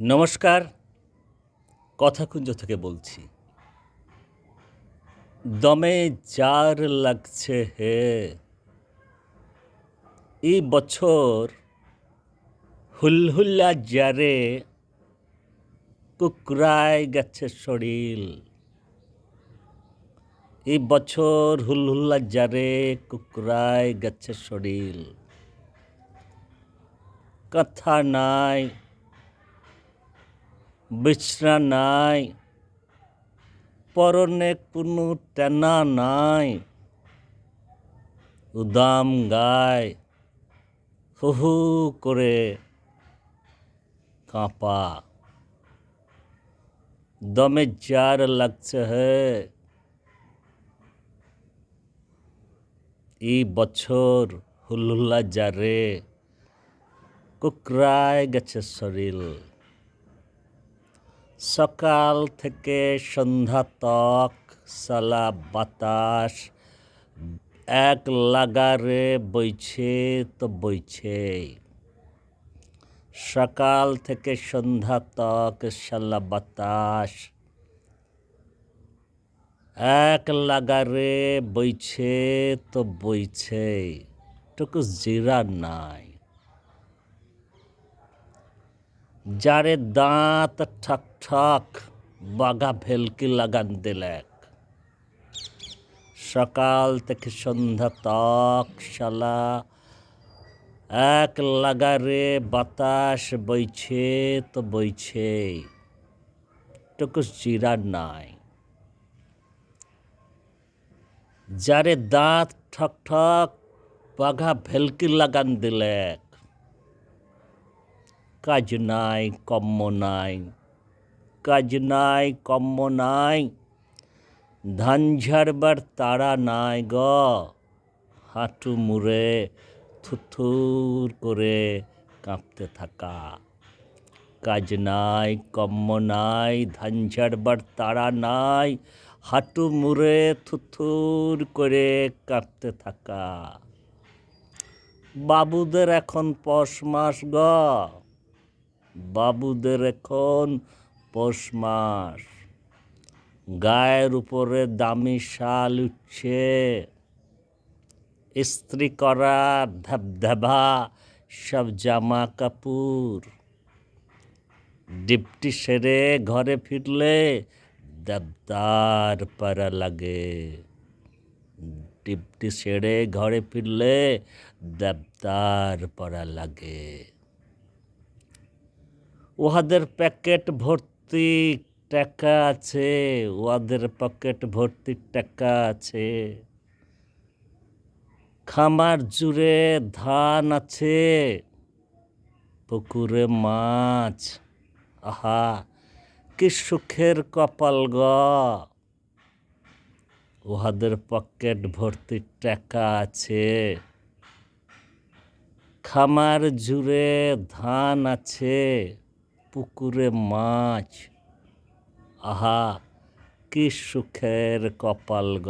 নমস্কার, কথাকুঞ্জ থেকে বলছি। দমে জার লাগছে হে। এই বছর হুলহুল্লা জারে কুকরায় গেছে শরীর। এই বছর হুলহুল্লা জারে কুকরায় গেছে শরীর। কথা নাই বিছনা নাই, পরনে কোনো টেনা নাই, উদাম গায় হু হু করে কাঁপা। দমে জার লাগছে হে এই বছর হুল্হুল্লা জারে কুকরায় গেছে শরীর সকাল থেকে সন্ধ্যা তক সালা বাতাস, এক লাগারে বইছে তো বইছে। সকাল থেকে সন্ধ্যা তক সালা বাতাস, এক লাগারে বইছে তো বইছে। টুকু জিরা নাই। যারে দাঁত ঠক ঠক বাঘা ভেলকি লাগান দিলেক। সকাল থেকে সন্ধ্যা তক শালা, এক লাগারে বাতাস বইছে তো বইছে, টুকু চিরা নাই। যারে দাঁত ঠক ঠক বাঘা ভেলকি লাগান দিলেক কাজ নাই কম্ম নাই। কাজ নাই কম্ম নাই। ধান ঝাড়বার তারা নাই গ। হাঁটু মুড়ে, থুথুর করে কাঁপতে থাকা। কাজ নাই কম্ম নাই, ধান ঝাড়বার তারা নাই। হাঁটু মুড়ে, থুথুর করে কাঁপতে থাকা। বাবুদের এখন পশ মাস গ। বাবুদের এখন পৌষ মাস। গায়ের উপরে দামি শাল উঠছে। ইস্ত্রি করা, ধাবধাবা, সব জামা কাপড়। ডিপটি সেরে ঘরে ফিরলে দেবদার পারা লাগে। ডিপটি সেরে ঘরে ফিরলে দেবদার পরা লাগে। উহাদের প্যাকেট ভর্তি টাকা আছে, উহাদের পকেট ভর্তি টাকা আছে। খামার জুড়ে ধান আছে, পুকুরে মাছ, আহা, কি সুখের কপাল গ। উহাদের পকেট ভর্তি টাকা আছে। খামার জুড়ে ধান আছে পুকুরে মাছ। আহা, কি সুখের কপাল গ।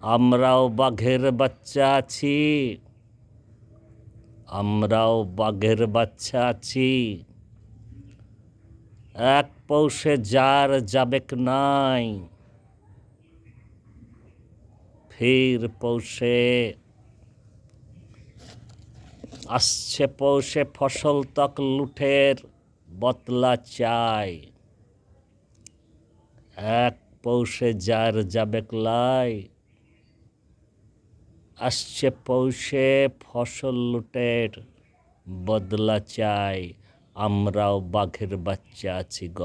আমরাও বাঘের বাচ্চা আছি। আমরাও বাঘের বাচ্চা আছি। এক পৌষে যার যাবেক নাই, ফির পৌষে আসছে পৌষে ফসল তক লুঠের বতলা চাই। এক পৌষে যার যাবে লাই, আসছে পৌষে ফসল লুটের বদলা চাই। আমরাও বাঘের বাচ্চা আছি গ।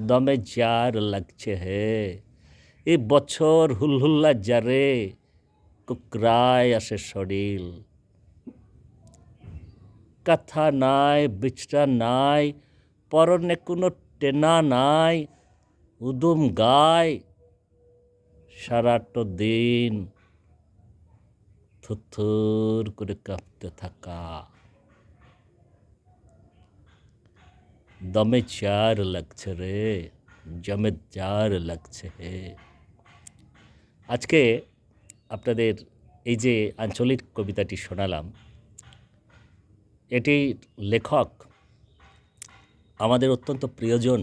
দমে যার লাগছে হে, এ বছর হুলহুল্লা যারে কুকরায় আসে শরীর। কথা নাই, বিছটা নাই, পরনে কোনো টেনা নাই, উদুম গায়, সারাটো দিন থুথুর করে কাঁপতে থাকা। দমে চার লাগছে রে, জমে চার লাগছে হে। আজকে আপনাদের এই যে আঞ্চলিক কবিতাটি শোনালাম এটির লেখক, আমাদের অত্যন্ত প্রিয়জন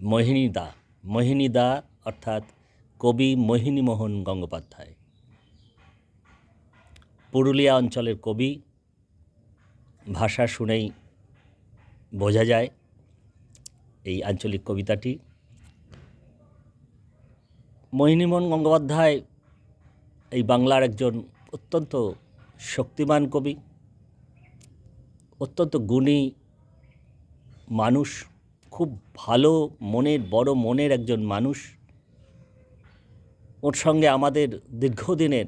মোহিনী দা মোহিনী দা অর্থাৎ কবি মোহিনীমোহন গঙ্গোপাধ্যায়। পুরুলিয়া অঞ্চলের কবি, ভাষা শুনেই বোঝা যায় এই আঞ্চলিক কবিতাটি। মোহিনীমোহন গঙ্গোপাধ্যায় এই বাংলার একজন অত্যন্ত শক্তিমান কবি, অত্যন্ত গুণী মানুষ, খুব ভালো মনের, বড় মনের একজন মানুষ। ওর সঙ্গে আমাদের দীর্ঘদিনের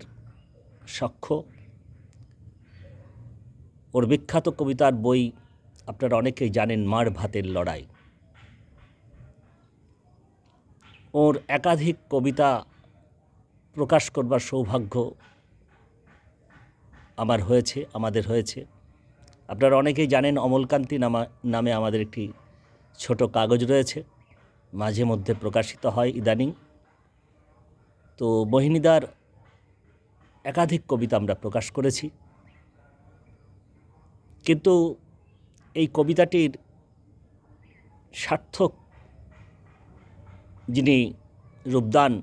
সাক্ষ্য। ওর বিখ্যাত কবিতার বই আপনারা অনেকেই জানেন, মার ভাতের লড়াই। ওর একাধিক কবিতা প্রকাশ করবার সৌভাগ্য আমার হয়েছে, আমাদের হয়েছে। আপনারা অনেকেই জানেন অমলকান্তি নামা, নামে আমাদের একটি ছোট কাগজ রয়েছে, মাঝে মধ্যে প্রকাশিত হয় ইদানিং। তো মোহিনীদার একাধিক কবিতা আমরা প্রকাশ করেছি। কিন্তু এই কবিতাটির সার্থক যিনি রূপদান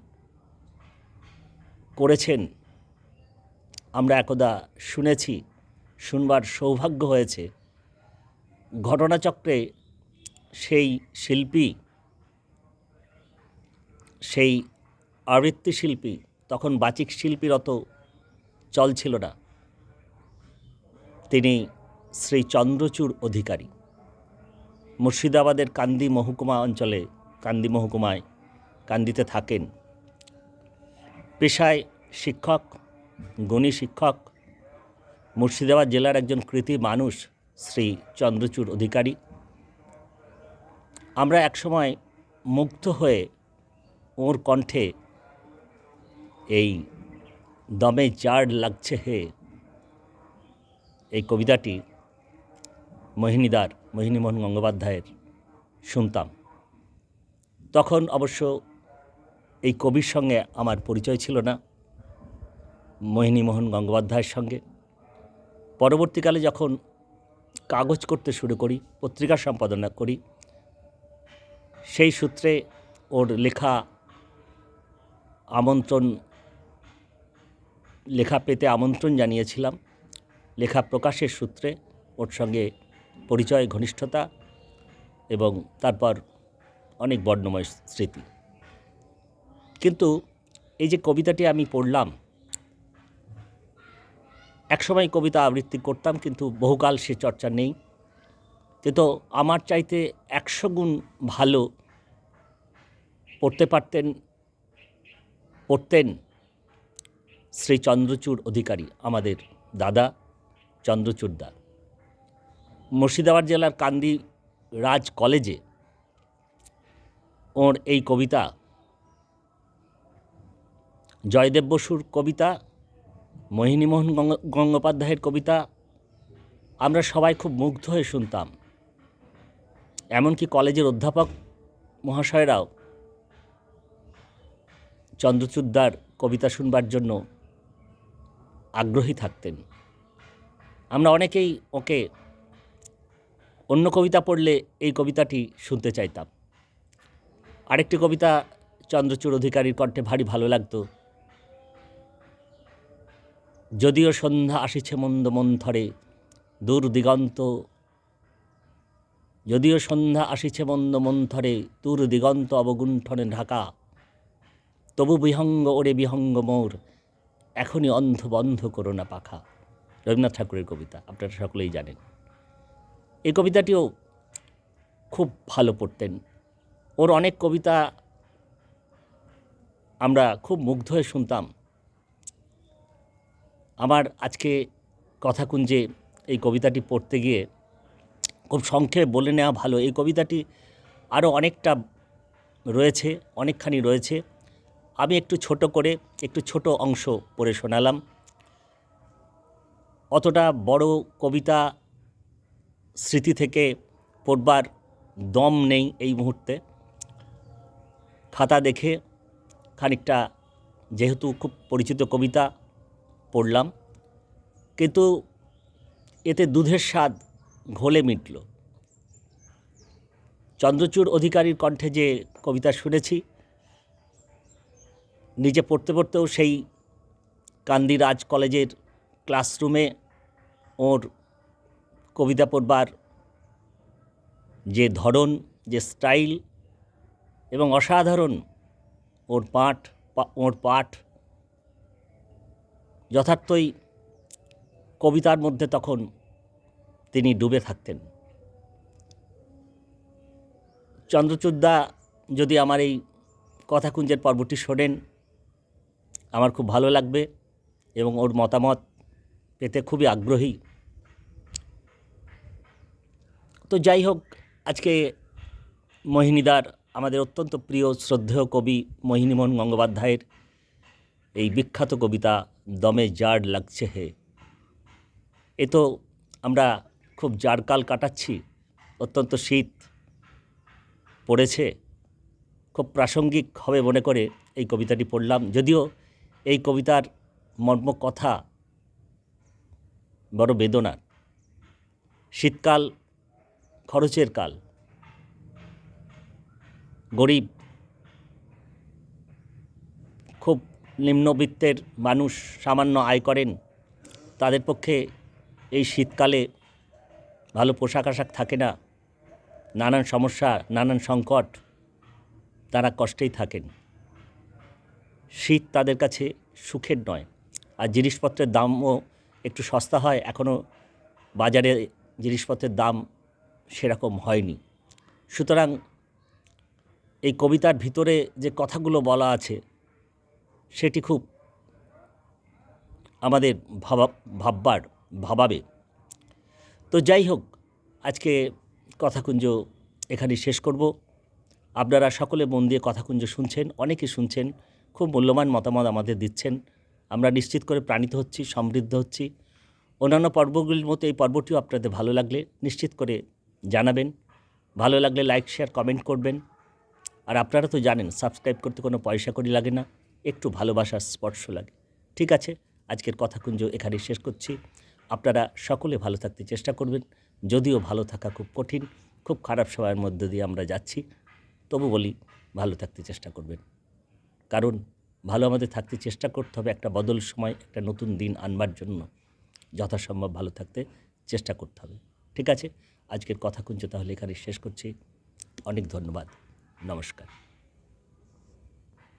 করেছেন, আমরা একদা শুনেছি, শুনবার সৌভাগ্য হয়েছে। ঘটনাচক্রে সেই শিল্পী, সেই আবৃত্তি শিল্পী, তখন বাচিক শিল্পীর অত চল ছিল না। তিনি শ্রী চন্দ্রচূড় অধিকারী। মুর্শিদাবাদের কান্দি মহকুমা অঞ্চলে, কান্দি মহকুমায় কান্দিতে থাকেন। পেশায় শিক্ষক, গুণী শিক্ষক, মুর্শিদাবাদ জেলার একজন কৃতি মানুষ শ্রী চন্দ্রচূড় অধিকারী। আমরা একসময় মুগ্ধ হয়ে ওর কণ্ঠে এই দমে জাড় লাগছে হে এই কবিতাটি মোহিনীদার, মোহিনীমোহন গঙ্গোপাধ্যায়ের শুনতাম। তখন অবশ্য এই কবির সঙ্গে আমার পরিচয় ছিল না। মোহিনীমোহন গঙ্গোপাধ্যায়ের সঙ্গে। পরবর্তীকালে যখন কাগজ করতে শুরু করি, পত্রিকা সম্পাদনা করি, সেই সূত্রে ওর লেখা আমন্ত্রণ, লেখা পেতে আমন্ত্রণ জানিয়েছিলাম। লেখা প্রকাশের সূত্রে ওর সঙ্গে পরিচয়, ঘনিষ্ঠতা এবং তারপর অনেক বর্ণময় স্মৃতি। কিন্তু এই যে কবিতাটি আমি পড়লাম, একসময় কবিতা আবৃত্তি করতাম, কিন্তু বহুকাল সে চর্চা নেই। কিন্তু আমার চাইতে একশো গুণ ভালো পড়তে পারতেন, পড়তেন শ্রী চন্দ্রচূড় অধিকারী, আমাদের দাদা চন্দ্রচূড় দা। মুর্শিদাবাদ জেলার কান্দি রাজ কলেজে ওর এই কবিতা জয়দেব বসুর কবিতা, মোহিনীমোহন গঙ্গ- গঙ্গোপাধ্যায়ের কবিতা, আমরা সবাই খুব মুগ্ধ হয়ে শুনতাম। এমনকি কলেজের অধ্যাপক মহাশয়রাও চন্দ্রচূড়দার কবিতা শুনবার জন্য আগ্রহী থাকতেন। আমরা অনেকেই ওকে অন্য কবিতা পড়লে এই কবিতাটি শুনতে চাইতাম। আরেকটি কবিতা চন্দ্রচূড় অধিকারীর কণ্ঠে ভারী ভালো লাগতো। যদিও সন্ধ্যা আসিছে মন্দ মন্থরে, দূর দিগন্ত। যদিও সন্ধ্যা আসিছে মন্দ মন্থরে, দূর দিগন্ত অবগুণ্ঠনে ঢাকা। তবু বিহঙ্গ ওরে বিহঙ্গ মোর, এখনই অন্ধ বন্ধ করো না পাখা। রবীন্দ্রনাথ ঠাকুরের কবিতা, আপনারা সকলেই জানেন। এই কবিতাটিও খুব ভালো পড়তেন। ওর অনেক কবিতা আমরা খুব মুগ্ধ হয়ে শুনতাম। আমার আজকে কথা কথাকুঞ্জে এই কবিতাটি পড়তে গিয়ে খুব সংক্ষেপে বলে নেওয়া ভালো। এই কবিতাটি আরও অনেকটা রয়েছে, অনেকখানি রয়েছে। আমি একটু ছোট করে একটু ছোট অংশ পড়ে শোনালাম। অতটা বড় কবিতা স্মৃতি থেকে পড়বার দম নেই এই মুহূর্তে। খাতা দেখে খানিকটা যেহেতু খুব পরিচিত কবিতা পড়লাম, কিন্তু এতে দুধের স্বাদ ঘোলে মিটল। চন্দ্রচূড় অধিকারীর কণ্ঠে যে কবিতা শুনেছি, নিজে পড়তে পড়তেও সেই কান্দি রাজ কলেজের ক্লাসরুমে ওর কবিতা পড়বার যে ধরন, যে স্টাইল এবং অসাধারণ ওর পাঠ ওর পাঠ যথার্থই কবিতার মধ্যে তখন তিনি ডুবে থাকতেন। চন্দ্রচূড়দা যদি আমার এই কথাকুঞ্জের পর্বটি শোনেন, আমার খুব ভালো লাগবে এবং ওর মতামত পেতে খুবই আগ্রহী। তো যাই হোক, আজকে মোহিনীদার আমাদের অত্যন্ত প্রিয়, শ্রদ্ধেয় কবি মোহিনীমোহন গঙ্গোপাধ্যায়ের এই বিখ্যাত কবিতা দমে জার লাগছে হে। এ তো আমরা খুব জারকাল কাটাচ্ছি, অত্যন্ত শীত পড়েছে। খুব প্রাসঙ্গিক হবে মনে করে এই কবিতাটি পড়লাম। যদিও এই কবিতার মর্ম কথা বড় বেদনার। শীতকাল খরচের কাল। গরিব খুব নিম্নবিত্তের মানুষ সামান্য আয় করেন, তাদের পক্ষে এই শীতকালে ভালো পোশাক আশাক থাকে না, নানান সমস্যা, নানান সংকট তারা কষ্টেই থাকেন। শীত তাদের কাছে সুখের নয়। আর জিনিসপত্রের দামও একটু সস্তা হয় এখনও বাজারে জিনিসপত্রের দাম সেরকম হয়নি। সুতরাং এই কবিতার ভিতরে যে কথাগুলো বলা আছে সেটি খুব আমাদের ভাবা, ভাববার, ভাবাবে। তো যাই হোক, আজকে কথাকুঞ্জ এখানে শেষ করব। আপনারা সকলে মন দিয়ে কথাকুঞ্জ শুনছেন, অনেকে শুনছেন, খুব মূল্যবান মতামত আমাদের দিচ্ছেন। আমরা নিশ্চিত করে প্রাণিত হচ্ছি, সমৃদ্ধ হচ্ছি। অন্যান্য পর্বগুলির মতো এই পর্বটিও আপনাদের ভালো লাগলে নিশ্চিত করে জানাবেন। ভালো লাগলে লাইক, শেয়ার, কমেন্ট করবেন। আর আপনারা তো জানেন, সাবস্ক্রাইব করতে কোনো পয়সা করি লাগে না। একটু ভালোবাসার স্পর্শ লাগে। ঠিক আছে? আজকের কথাকুঞ্জ এখানে শেষ করছি। আপনারা সকলে ভালো থাকতে চেষ্টা করবেন। যদিও ভালো থাকা খুব কঠিন, খুব খারাপ সময়ের মধ্য দিয়ে আমরা যাচ্ছি। তবু বলি, ভালো থাকতে চেষ্টা করবেন। কারণ, ভালো আমাদের থাকতে চেষ্টা করতে হবে একটা বদল সময়, একটা নতুন দিন আনবার জন্য। যথাসম্ভব ভালো থাকতে চেষ্টা করতে হবে। ঠিক আছে? আজকের কথা কথাকুঞ্জ তাহলে এখানে শেষ করছি। অনেক ধন্যবাদ। নমস্কার।